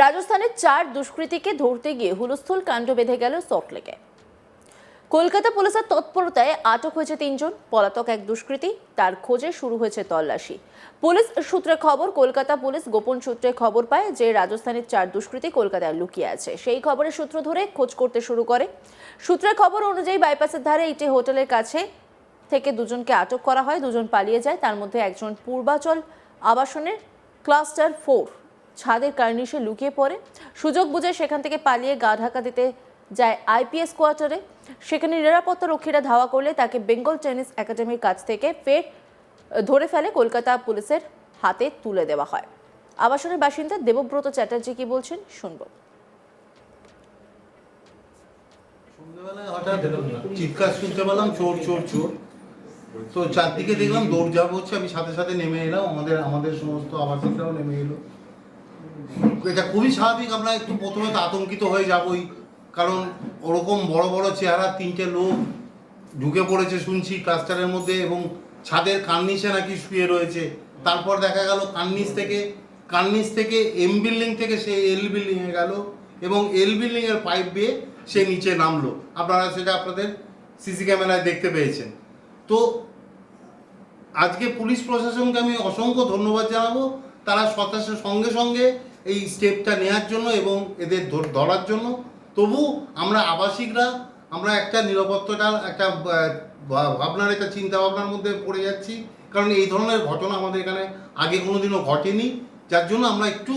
রাজস্থানের চার দুষ্কৃতীকে ধরতে গিয়ে হুলস্থুল কাণ্ড বেঁধে গেল সল্টলেকে। কলকাতা পুলিশের তৎপরতায় আটক হয়েছে তিনজন, পলাতক এক দুষ্কৃতী, তার খোঁজে শুরু হয়েছে তল্লাশি। পুলিশ সূত্রে খবর, কলকাতা পুলিশ গোপন সূত্রে খবর পায় যে রাজস্থানের চার দুষ্কৃতী কলকাতায় লুকিয়ে আছে। সেই খবরের সূত্র ধরে খোঁজ করতে শুরু করে। সূত্রের খবর অনুযায়ী বাইপাসের ধারে একটি হোটেলের কাছে থেকে দুজনকে আটক করা হয়। দুজন পালিয়ে যায়। তার মধ্যে একজন পূর্বাচল আবাসনের ক্লাস্টার ফোর। ছাদের কার্নিশে লুকিয়ে পড়ে। সুযোগ বুঝে সেখান থেকে পালিয়ে গা ঢাকা দিতে যায় আইপিএস কোয়ার্টারে। সেখানে নিরাপত্তা রক্ষীরা ধাওয়া করলে তাকে বেঙ্গল টেনিস একাডেমির কাছ থেকে ফের ধরে ফেলে কলকাতা পুলিশের হাতে তুলে দেওয়া হয়। আবাসনের বাসিন্দা দেবব্রত চ্যাটার্জি কি বলছেন শুনব। চিৎকার শুনতে পেলাম, চোর চোর চোর। তো চারদিকে দেখলাম দৌড়ঝাঁপ হচ্ছে, আমি সাথে সাথে নেমে এলাম। আমাদের আমাদের সমস্ত আবাসিকরাও নেমে এলো। এটা খুবই স্বাভাবিক, আমরা একটু প্রথমে তো আতঙ্কিত হয়ে যাবই। কারণ ওরকম বড় বড় চেহারা তিনটে লোক ঢুকে পড়েছে শুনছি ক্লাস্টারের মধ্যে এবং ছাদের কার্নিশে নাকি শুয়ে রয়েছে। তারপর দেখা গেল কার্নিস থেকে কার্নিস থেকে এম বিল্ডিং থেকে সে এল বিল্ডিংয়ে গেল এবং এল বিল্ডিংয়ের পাইপ বেয়ে সে নিচে নামলো। আপনারা সেটা আপনাদের সিসি ক্যামেরায় দেখতে পেয়েছেন। তো আজকে পুলিশ প্রশাসনকে আমি অসংখ্য ধন্যবাদ জানাব। তারা সতাশের সঙ্গে সঙ্গে এই স্টেপটা নেওয়ার জন্য এবং এদের ধরার জন্য। তবু আমরা আবাসিকরা, আমরা একটা নিরাপত্তাটার একটা ভাবনার, একটা চিন্তা ভাবনার মধ্যে পড়ে যাচ্ছি। কারণ এই ধরনের ঘটনা আমাদের এখানে আগে কোনোদিনও ঘটেনি, যার জন্য আমরা একটু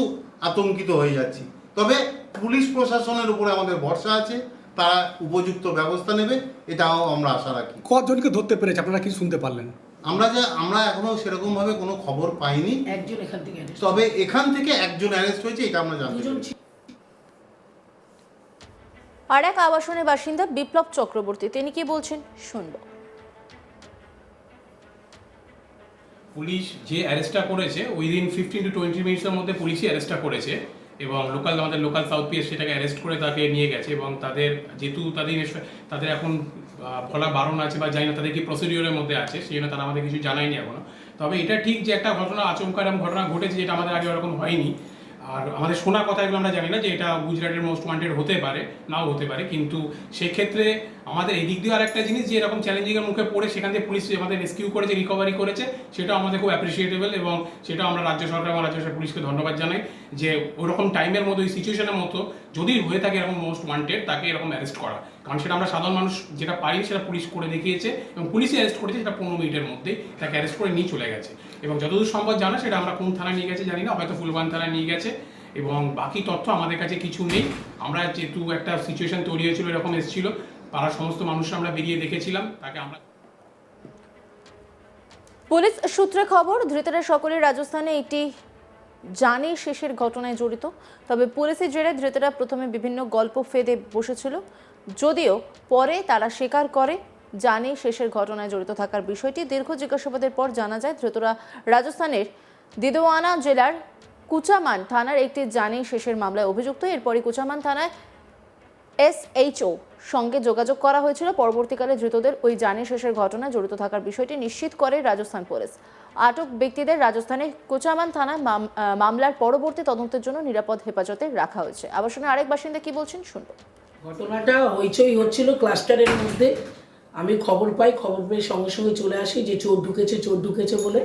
আতঙ্কিত হয়ে যাচ্ছি। তবে পুলিশ প্রশাসনের উপরে আমাদের ভরসা আছে, তারা উপযুক্ত ব্যবস্থা নেবে, এটাও আমরা আশা রাখি। কজনকে ধরতে পেরেছে? আপনারা কি শুনতে পারলেন? আমরা যে আমরা এখনও সেরকম ভাবে কোনো খবর পাইনি। একজন এখান থেকে তবে এখান থেকে একজন অ্যারেস্ট হয়েছে এটা আমরা জানতে দুজন আর এক আবাসনের বাসিন্দা বিপ্লব চক্রবর্তী তিনি কি বলছেন? শুনব। পুলিশ যে অ্যারেস্টটা করেছে উইদিন ফিফটিন টু টোয়েন্টি মিনিটসের মধ্যে পুলিশই অ্যারেস্টটা করেছে। এবং লোকাল আমাদের লোকাল সাউথ পিএস সেটাকে অ্যারেস্ট করে তাকে নিয়ে গেছে এবং তাদের যেহেতু তাদের তাদের এখন বলা বারণ আছে বা জানি না তাদের কি প্রসিডিওরের মধ্যে আছে, সেই জন্য তারা আমাদের কিছু জানায়নি এখনও। তবে এটা ঠিক যে একটা ঘটনা, আচমকা এরকম ঘটনা ঘটেছে যেটা আমাদের আগে ওরকম হয়নি। আর আমাদের শোনা কথা এগুলো আমরা জানি না যে এটা গুজরাটের মোস্ট ওয়ান্টেড হতে পারে, নাও হতে পারে, কিন্তু সেক্ষেত্রে আমাদের এই দিক দিয়ে আর একটা জিনিস যে এরকম চ্যালেঞ্জিংয়ের মুখে পড়ে, সেখান থেকে পুলিশ আমাদের রেস্কিউ করেছে রিকভারি করেছে, সেটাও আমাদের খুব অ্যাপ্রিসিয়েটেবল এবং সেটাও আমরা রাজ্য সরকার এবং রাজ্য সরকার পুলিশকে ধন্যবাদ জানাই যে ওরকম টাইমের মতো, ওই সিচুয়েশনের মতো যদি হয়ে থাকে এরকম মোস্ট ওয়ান্টেড তাকে এরকম অ্যারেস্ট করা। কারণ সেটা আমরা সাধারণ মানুষ যেটা পাই, সেটা পুলিশ করে দেখিয়েছে এবং পুলিশই অ্যারেস্ট করেছে সেটা পনেরো মিনিটের মধ্যে তাকে অ্যারেস্ট করে নিয়ে চলে গেছে। এবং যতদূর সম্ভব জানা, সেটা আমরা কোন থানায় নিয়ে গেছে জানি না, হয়তো ফুলবান থানায় নিয়ে গেছে এবং বাকি তথ্য আমাদের কাছে কিছু নেই। আমরা যেহেতু একটা সিচুয়েশন তৈরি হয়েছিল, এরকম এসেছিল পাড়ার সমস্ত মানুষরা আমরা বেরিয়ে দেখেছিলাম, তাকে আমরা পুলিশ সূত্রে খবর, ধৃতরা সকলে রাজস্থানে একটি জানি শেষের ঘটনায় জড়িত। তবে পুলিশের জেরে ধৃতরা প্রথমে বিভিন্ন গল্প ফেদে বসেছিল। যদিও পরে তারা স্বীকার করে জানি শেষের ঘটনায় জড়িত থাকার বিষয়টি। দীর্ঘ জিজ্ঞাসাবাদের পর জানা যায়, ধৃতরা রাজস্থানের দিদোয়ানা জেলার কুচামান থানার একটি জানি শেষের মামলায় অভিযুক্ত। এরপরই কুচামান থানায় এসএইচও সঙ্গে যোগাযোগ করা হয়েছিল। পরবর্তীকালে ধৃতদের ওই জানি শেষের ঘটনায় জড়িত থাকার বিষয়টি নিশ্চিত করে রাজস্থান পুলিশ। আটক ব্যক্তিদের রাজস্থানে কোচামান থানায় মামলার পরবর্তী তদন্তের জন্য নিরাপদ হেফাজতে রাখা হয়েছে। আবাসনের আরেক বাসিন্দা কি বলছেন শুনব। ঘটনাটা হইচই হচ্ছিল ক্লাস্টারের মধ্যে। আমি খবর পাই খবর পেয়ে সঙ্গে সঙ্গে চলে আসি যে চোর ঢুকেছে চোর ঢুকেছে বলে।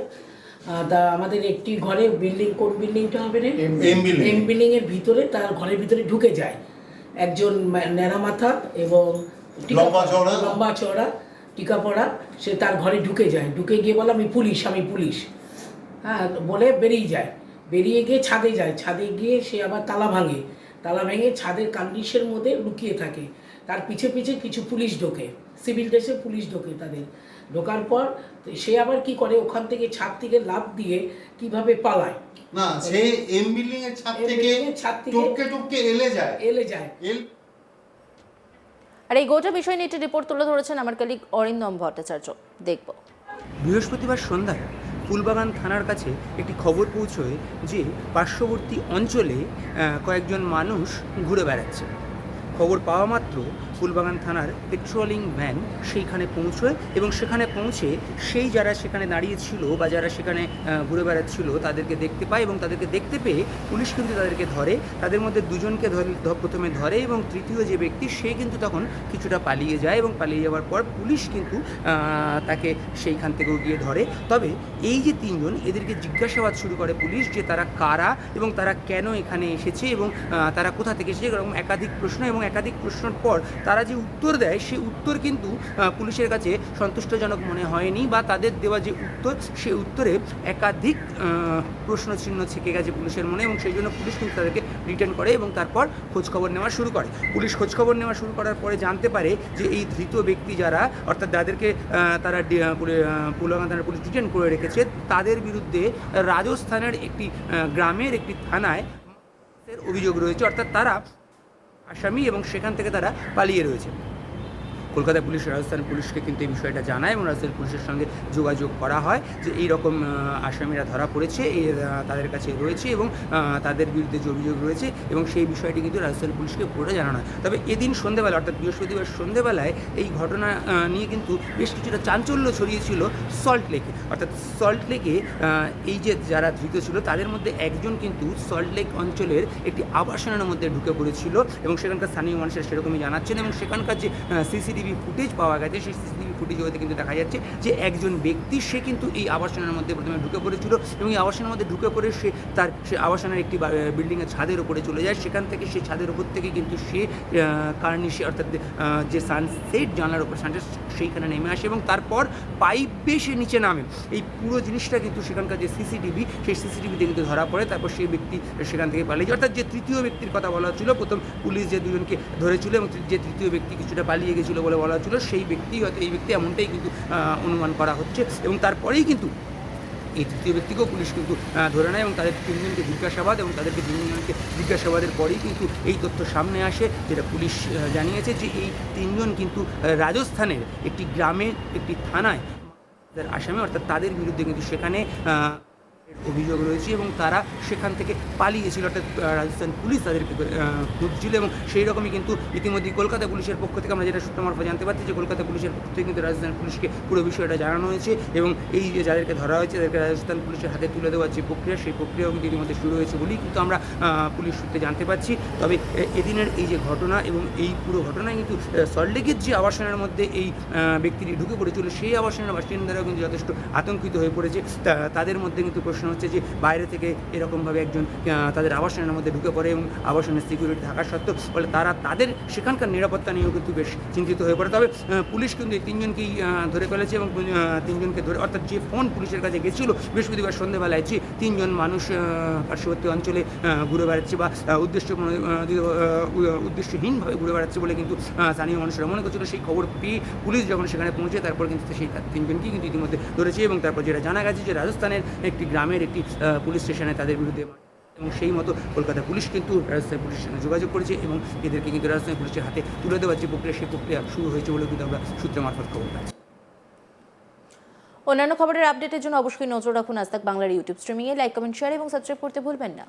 তা আমাদের একটি ঘরে বিল্ডিং কোন বিল্ডিংটা হবে রে? এম বিল্ডিং এর ভিতরে তার ঘরের ভিতরে ঢুকে যায়। একজন ন্যাড়া মাথা এবং লম্বা চওড়া। টিকা পড়া সে তার ঘরে ঢুকে যায়। ঢুকে গিয়ে বলে আমি পুলিশ আমি পুলিশ। হ্যাঁ বলে বেরিয়ে যায়। বেরিয়ে গিয়ে ছাদে যায়। ছাদে গিয়ে সে আবার তালা ভাঙে। তালা ভেঙে ছাদের কান্ডিসের মধ্যে লুকিয়ে থাকে। তার পিছে পিছে কিছু পুলিশ ঢোকে। সিভিল ড্রেসে পুলিশ ঢোকে তাদের। ঢোকার পর সে আবার কি করে? ওখান থেকে ছাদ থেকে লাফ দিয়ে কীভাবে পালায়? না সে এম বিল্ডিং এর ছাদ থেকে ছাদ থেকে- টপকে টপকে এলে যায়। এলে যায়। আর এই গোটা বিষয় নিয়ে একটি রিপোর্ট তুলে ধরেছেন আমার কলিগ অরিন্দম ভট্টাচার্য। দেখব। বৃহস্পতিবার সন্ধ্যায় ফুলবাগান থানার কাছে একটি খবর পৌঁছয় যে পার্শ্ববর্তী অঞ্চলে আহ, কয়েকজন মানুষ ঘুরে বেড়াচ্ছে। খবর পাওয়া মাত্র ফুলবাগান থানার পেট্রোলিং ভ্যান সেইখানে পৌঁছয় এবং সেখানে পৌঁছে সেই যারা সেখানে দাঁড়িয়ে ছিল বা যারা সেখানে ঘুরে বেড়াচ্ছিল তাদেরকে দেখতে পায় এবং তাদেরকে দেখতে পেয়ে পুলিশ কিন্তু তাদেরকে ধরে। তাদের মধ্যে দুজনকে প্রথমে ধরে এবং তৃতীয় যে ব্যক্তি সে কিন্তু তখন কিছুটা পালিয়ে যায় এবং পালিয়ে যাওয়ার পর পুলিশ কিন্তু তাকে সেইখান থেকেও গিয়ে ধরে। তবে এই যে তিনজন এদেরকে জিজ্ঞাসাবাদ শুরু করে পুলিশ যে তারা কারা এবং তারা কেন এখানে এসেছে এবং তারা কোথা থেকে এসেছে এরকম একাধিক প্রশ্ন এবং একাধিক প্রশ্নের পর তারা যে উত্তর দেয় সেই উত্তর কিন্তু পুলিশের কাছে সন্তুষ্টজনক মনে হয়নি বা তাদের দেওয়া যে উত্তর সেই উত্তরে একাধিক প্রশ্নচিহ্ন থেকে গেছে পুলিশের মনে এবং সেই জন্য পুলিশ কিন্তু তাদেরকে রিটার্ন করে এবং তারপর খোঁজখবর নেওয়া শুরু করে। পুলিশ খোঁজখবর নেওয়া শুরু করার পরে জানতে পারে যে এই ধৃত ব্যক্তি যারা, অর্থাৎ যাদেরকে তারা পুলগান থানার পুলিশ ডিটেন করে রেখেছে, তাদের বিরুদ্ধে রাজস্থানের একটি গ্রামের একটি থানায় অভিযোগ রয়েছে, অর্থাৎ তারা আসামি এবং সেখান থেকে তারা পালিয়ে রয়েছে। কলকাতা পুলিশ, রাজস্থান পুলিশকে কিন্তু এই বিষয়টা জানায় এবং রাজস্থান পুলিশের সঙ্গে যোগাযোগ করা হয় যে এই রকম আসামিরা ধরা পড়েছে তাদের কাছে রয়েছে এবং তাদের বিরুদ্ধে যে অভিযোগ রয়েছে এবং সেই বিষয়টি কিন্তু রাজস্থান পুলিশকে পুরোটা জানানো হয়। তবে এদিন সন্ধেবেলা, অর্থাৎ বৃহস্পতিবার সন্ধেবেলায় এই ঘটনা নিয়ে কিন্তু বেশ কিছুটা চাঞ্চল্য ছড়িয়েছিল সল্ট লেকে। অর্থাৎ সল্ট লেকে এই যে যারা ধৃত ছিল, তাদের মধ্যে একজন কিন্তু সল্ট লেক অঞ্চলের একটি আবাসনের মধ্যে ঢুকে পড়েছিল এবং সেখানকার স্থানীয় মানুষেরা সেরকমই জানাচ্ছেন এবং সেখানকার যে সিসিটিভি ফুটেজ পাওয়া গেছে, সেই সিসিটিভি ফুটেজ হতে কিন্তু দেখা যাচ্ছে যে একজন ব্যক্তি, সে কিন্তু এই আবাসনের মধ্যে প্রথমে ঢুকে পড়েছিল এবং এই আবাসনের মধ্যে ঢুকে পড়ে সে তার, সে আবাসনের একটি বিল্ডিংয়ের ছাদের উপরে চলে যায়। সেখান থেকে সে ছাদের উপর থেকে কিন্তু সে কার্নিশে অর্থাৎ যে সানসেট জানলার উপর সানসেট সেইখানে নেমে আসে এবং তারপর পাইপ সে নিচে নামে। এই পুরো জিনিসটা কিন্তু সেখানকার যে সিসিটিভি, সেই সিসিটিভিতে কিন্তু ধরা পড়ে। তারপর সেই ব্যক্তি সেখান থেকে পালিয়ে অর্থাৎ যে তৃতীয় ব্যক্তির কথা বলা হচ্ছিল, প্রথম পুলিশ যে দুজনকে ধরেছিল এবং যে তৃতীয় ব্যক্তি কিছুটা পালিয়ে গেছিল বলে বলা হচ্ছিল, সেই ব্যক্তি হয়তো, এই ব্যক্তি এমনটাই কিন্তু অনুমান করা হচ্ছে। এবং তারপরেই কিন্তু এই তৃতীয় ব্যক্তিকেও পুলিশ কিন্তু ধরে নেয় এবং তাদের তিনজনকে জিজ্ঞাসাবাদ এবং তাদেরকে তিনজনকে জিজ্ঞাসাবাদের পরেই কিন্তু এই তথ্য সামনে আসে যেটা পুলিশ জানিয়েছে যে এই তিনজন কিন্তু রাজস্থানের একটি গ্রামে, একটি থানায় আসামে, অর্থাৎ তাদের বিরুদ্ধে কিন্তু সেখানে অভিযোগ রয়েছে এবং তারা সেখান থেকে পালিয়েছিল। অর্থাৎ আহ, রাজস্থান পুলিশ তাদেরকে খুঁজছিল এবং সেই রকমই কিন্তু ইতিমধ্যে কলকাতা পুলিশের পক্ষ থেকে আমরা যেটা সূত্র মারফত জানতে পারছি যে কলকাতা পুলিশের পক্ষ থেকে কিন্তু রাজস্থান পুলিশকে পুরো বিষয়টা জানানো হয়েছে এবং এই যে যাদেরকে ধরা হয়েছে তাদেরকে রাজস্থান পুলিশের হাতে তুলে দেওয়ার যে প্রক্রিয়া সেই প্রক্রিয়াও কিন্তু ইতিমধ্যে শুরু হয়েছে বলেই কিন্তু আমরা পুলিশ সূত্রে জানতে পারছি। তবে এদিনের এই যে ঘটনা এবং এই পুরো ঘটনায় কিন্তু সল্টলেকের যে আবাসনের মধ্যে এই ব্যক্তিটি ঢুকে পড়েছিল সেই আবাসনের বাসিন্দারাও কিন্তু যথেষ্ট আতঙ্কিত হয়ে পড়েছে। তাদের মধ্যে কিন্তু প্রশ্ন হচ্ছে যে বাইরে থেকে এরকমভাবে একজন তাদের আবাসনের মধ্যে ঢুকে পড়ে এবং আবাসনের সিকিউরিটি থাকা সত্ত্বেও, ফলে তারা তাদের সেখানকার নিরাপত্তা নিয়েও কিন্তু বেশ চিন্তিত হয়ে পড়ে। তবে পুলিশ কিন্তু এই তিনজনকেই ধরে ফেলেছে এবং তিনজনকে ধরে, অর্থাৎ যে ফোন পুলিশের কাছে গেছিল, বৃহস্পতিবার সন্ধ্যেবেলায় যে তিনজন মানুষ পার্শ্ববর্তী অঞ্চলে ঘুরে বেড়াচ্ছে বা উদ্দেশ্য উদ্দেশ্যহীনভাবে ঘুরে বেড়াচ্ছে বলে কিন্তু স্থানীয় মানুষরা মনে করছিল। সেই খবর পেয়ে পুলিশ যখন সেখানে পৌঁছে, তারপর কিন্তু সেই তিনজনকেই কিন্তু ইতিমধ্যে ধরেছে এবং তারপর যেটা জানা গেছে যে রাজস্থানের একটি গ্রামের একটি পুলিশ স্টেশনে তাদের বিরুদ্ধে এবং সেই মতো কলকাতা পুলিশ কিন্তু রাজস্থান পুলিশের সঙ্গে যোগাযোগ করেছে এবং এদেরকে কিন্তু রাজস্থান পুলিশের হাতে তুলে দেওয়ার যে প্রক্রিয়া, সেই প্রক্রিয়া শুরু হয়েছে বলে কিন্তু আমরা সূত্র মারফত খবর পাচ্ছি। অন্যান্য খবরের আপডেটের জন্য অবশ্যই নজর রাখুন আজ বাংলার ইউটিউব স্ট্রিমিংয়ে। লাইক, কমেন্ট, শেয়ার এবং সাবস্ক্রাইব করতে ভুলবেন না।